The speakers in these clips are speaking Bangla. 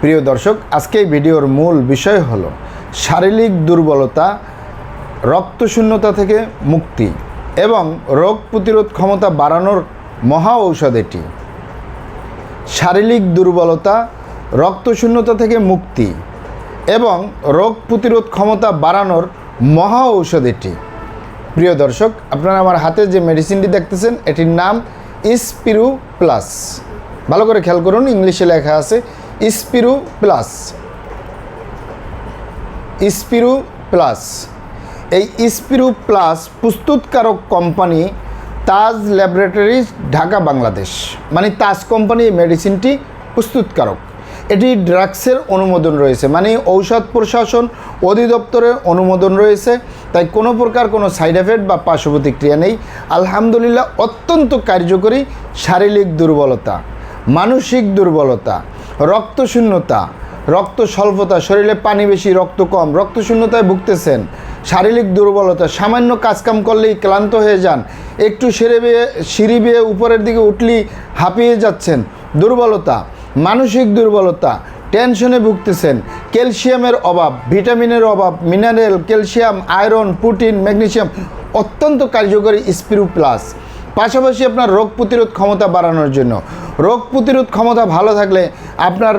প্রিয় দর্শক, আজকে ভিডিওর মূল বিষয় হলো শারীরিক দুর্বলতা, রক্তশূন্যতা থেকে মুক্তি এবং রোগ প্রতিরোধ ক্ষমতা বাড়ানোর মহা ঔষধ এটি। শারীরিক দুর্বলতা, রক্তশূন্যতা থেকে মুক্তি এবং রোগ প্রতিরোধ ক্ষমতা বাড়ানোর মহা ঔষধ এটি। প্রিয় দর্শক, আপনারা আমার হাতে যে মেডিসিনটি দেখতেছেন, এটির নাম ইসপিরু প্লাস ভালো করে খেয়াল করুন, ইংলিশে লেখা আছে ইসপিরু প্লাস ইসপিরু প্লাস এই স্পিরু প্লাস প্রস্তুতকারক কোম্পানি তাজ ল্যাবরেটরিজ ঢাকা বাংলাদেশ মানে তাজ কোম্পানি মেডিসিনটি প্রস্তুতকারক। এটি ড্রাগসের অনুমোদন রয়েছে। মানে ঔষধ প্রশাসন অধিদপ্তরের অনুমোদন রয়েছে। তাই কোনো প্রকার কোনো সাইড এফেক্ট বা পার্শ্ব প্রতিক্রিয়া নেই। আলহামদুলিল্লাহ, অত্যন্ত কার্যকরী শারীরিক দুর্বলতা, মানসিক দুর্বলতা রক্তশূন্যতা রক্ত স্বল্পতা শরীরে পানি বেশি, রক্ত কম। রক্তশূন্যতায় ভুগতেছেন। শারীরিক দুর্বলতা, সামান্য কাজকাম করলেই ক্লান্ত হয়ে যান। একটু সেরে বেয়ে, সিঁড়ি বেয়ে উপরের দিকে উঠলেই হাঁপিয়ে যাচ্ছেন। দুর্বলতা, মানসিক দুর্বলতা, টেনশনে ভুগতেছেন। ক্যালসিয়ামের অভাব, ভিটামিনের অভাব, mineral, calcium, iron, protein, magnesium অত্যন্ত কার্যকরী স্পিরু প্লাস পাশাপাশি আপনার রোগ প্রতিরোধ ক্ষমতা বাড়ানোর জন্য। রোগ প্রতিরোধ ক্ষমতা ভালো থাকলে আপনার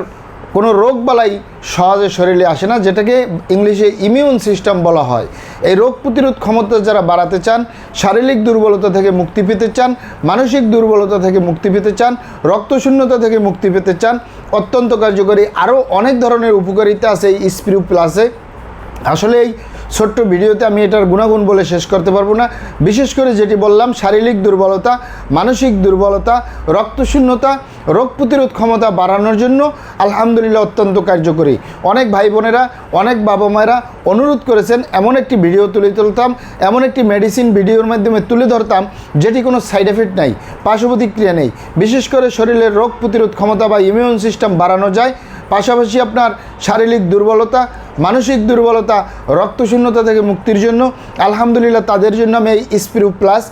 কোনো রোগ বালাই সহজে শরীরে আসে না, যেটাকে ইংলিশে ইমিউন সিস্টেম বলা হয়। এই রোগ প্রতিরোধ ক্ষমতা যারা বাড়াতে চান, শারীরিক দুর্বলতা থেকে মুক্তি পেতে চান, মানসিক দুর্বলতা থেকে মুক্তি পেতে চান, রক্তশূন্যতা থেকে মুক্তি পেতে চান, অত্যন্ত কার্যকরী। আরও অনেক ধরনের উপকারিতা আছে এই স্প্রিউ প্লাসে আসলে এই ছোট্ট ভিডিওতে আমি এটার গুণাগুণ বলে শেষ করতে পারব না। বিশেষ করে যেটি বললাম, শারীরিক দুর্বলতা, মানসিক দুর্বলতা, রক্তশূন্যতা, রোগ প্রতিরোধ ক্ষমতা বাড়ানোর জন্য আলহামদুলিল্লাহ অত্যন্ত কার্যকরী। অনেক ভাই বোনেরা, অনেক বাবা মায়েরা অনুরোধ করেছেন, এমন একটি ভিডিও তুলে তুলতাম, এমন একটি মেডিসিন ভিডিওর মাধ্যমে তুলে ধরতাম, যেটি কোনো সাইড এফেক্ট নাই পার্শ্ব প্রতিক্রিয়া নেই। বিশেষ করে শরীরের রোগ প্রতিরোধ ক্ষমতা বা ইমিউন সিস্টেম বাড়ানো যায়, পাশাপাশি আপনার শারীরিক দুর্বলতা মানসিক দুর্বলতা রক্তশূন্যতা থেকে মুক্তির জন্য আলহামদুলিল্লাহ তাদের জন্য আমি এই স্প্রু প্লাস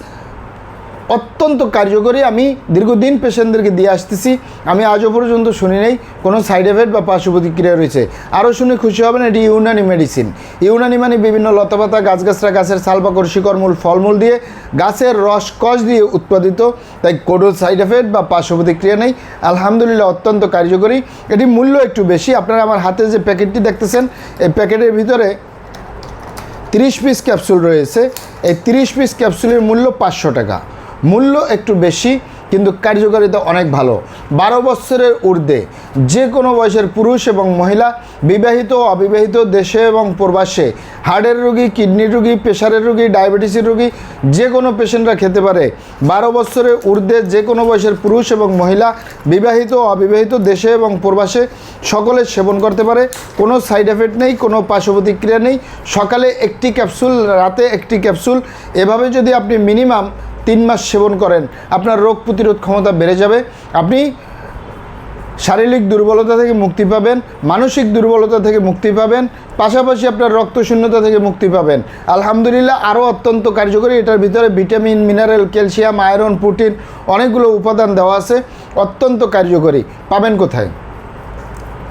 অত্যন্ত কার্যকরী। আমি দীর্ঘদিন পেশেন্টদেরকে দিয়ে আসতেছি। আমি আজও পর্যন্ত শুনি নেই কোনো সাইড এফেক্ট বা পার্শ্ব প্রতিক্রিয়া রয়েছে। আরও শুনে খুশি হবেন, এটি ইউনানি মেডিসিন। ইউনানি মানে বিভিন্ন লতাপাতা গাছগাছরা গাছের সালপাকর শিকড়মূল, ফলমূল দিয়ে গাছের রস, কষ দিয়ে উৎপাদিত। তাই কোনো সাইড এফেক্ট বা পার্শ্ব প্রতিক্রিয়া নেই। আলহামদুলিল্লাহ অত্যন্ত কার্যকরী। এটি মূল্য একটু বেশি। আপনারা আমার হাতে যে প্যাকেটটি দেখতেছেন, এই প্যাকেটের ভিতরে তিরিশ পিস ক্যাপসুল রয়েছে। এই তিরিশ পিস ক্যাপসুলের মূল্য পাঁচশো টাকা। মূল্য একটু বেশি, কিন্তু কার্যকারিতা অনেক ভালো। বারো বছরের ঊর্ধ্বে যে কোনো বয়সের পুরুষ এবং মহিলা, বিবাহিত অবিবাহিত দেশে এবং প্রবাসে হার্টের রোগী, কিডনির রোগী, প্রেশারের রোগী, ডায়াবেটিসের রোগী, যে কোনো পেশেন্টরা খেতে পারে। বারো বছরের ঊর্ধ্বে যে কোনো বয়সের পুরুষ এবং মহিলা, বিবাহিত অবিবাহিত দেশে এবং প্রবাসে সকলে সেবন করতে পারে। কোনো সাইড এফেক্ট নেই, কোনো পার্শ্ব প্রতিক্রিয়া নেই। সকালে একটি ক্যাপসুল, রাতে একটি ক্যাপসুল। এভাবে যদি আপনি মিনিমাম তিন মাস সেবন করেন, আপনার রোগ প্রতিরোধ ক্ষমতা বেড়ে যাবে। আপনি শারীরিক দুর্বলতা থেকে মুক্তি পাবেন, মানসিক দুর্বলতা থেকে মুক্তি পাবেন, পাশাপাশি আপনার রক্তশূন্যতা থেকে মুক্তি পাবেন। আলহামদুলিল্লাহ আরও অত্যন্ত কার্যকরী, এটার ভিতরে vitamin, mineral, calcium, iron, protein অনেকগুলো উপাদান দেওয়া আছে, অত্যন্ত কার্যকরী। পাবেন কোথায়?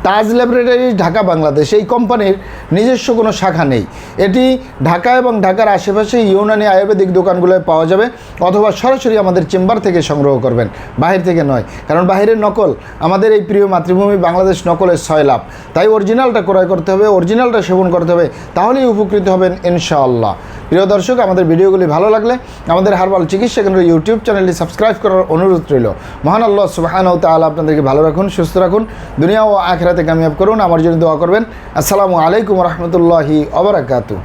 তাজ ল্যাবরেটরিজ ঢাকা, বাংলাদেশ। এই কোম্পানির নিজস্ব কোনো শাখা নেই। এটি ঢাকা এবং ঢাকার আশেপাশে ইউনানি আয়ুর্বেদিক দোকানগুলোয় পাওয়া যাবে অথবা সরাসরি আমাদের চেম্বার থেকে সংগ্রহ করবেন। বাহির থেকে নয়, কারণ বাহিরের নকল, আমাদের এই প্রিয় মাতৃভূমি বাংলাদেশ নকলের ছয় লাভ। তাই অরিজিনালটা ক্রয় করতে হবে, অরিজিনালটা সেবন করতে হবে, তাহলেই উপকৃত হবেন ইনশাআল্লাহ। প্রিয় দর্শক, আমাদের ভিডিওগুলি ভালো লাগলে আমাদের হারবাল চিকিৎসা কেন্দ্র ইউটিউব চ্যানেলটি সাবস্ক্রাইব করার অনুরোধ রইল। মহান আল্লাহ সুবাহানাউ তাআলা আপনাদেরকে ভালো রাখুন, সুস্থ রাখুন। দুনিয়া ও আখেরাতে কামিয়াব করুন আমার জন্য দোয়া করবেন। আসসালামু আলাইকুম রহমতুল্লাহি অবরাকাতু